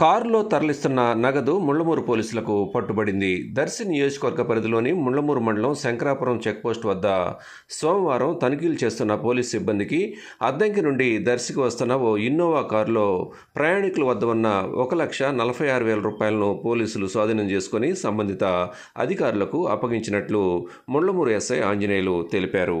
కారులో తరలిస్తున్న నగదు ముళ్ళమూరు పోలీసులకు పట్టుబడింది. దర్శి నియోజకవర్గ పరిధిలోని ముళ్ళమూరు మండలం శంకరాపురం చెక్పోస్ట్ వద్ద సోమవారం తనిఖీలు చేస్తున్న పోలీస్ సిబ్బందికి అద్దంకి నుండి దర్శికి వస్తున్న ఓ ఇన్నోవా కారులో ప్రయాణికుల వద్ద ఉన్న ఒక లక్ష నలభై ఆరు వేల రూపాయలను పోలీసులు స్వాధీనం చేసుకుని సంబంధిత అధికారులకు అప్పగించినట్లు ముళ్ళమూరు ఎస్ఐ ఆంజనేయులు తెలిపారు.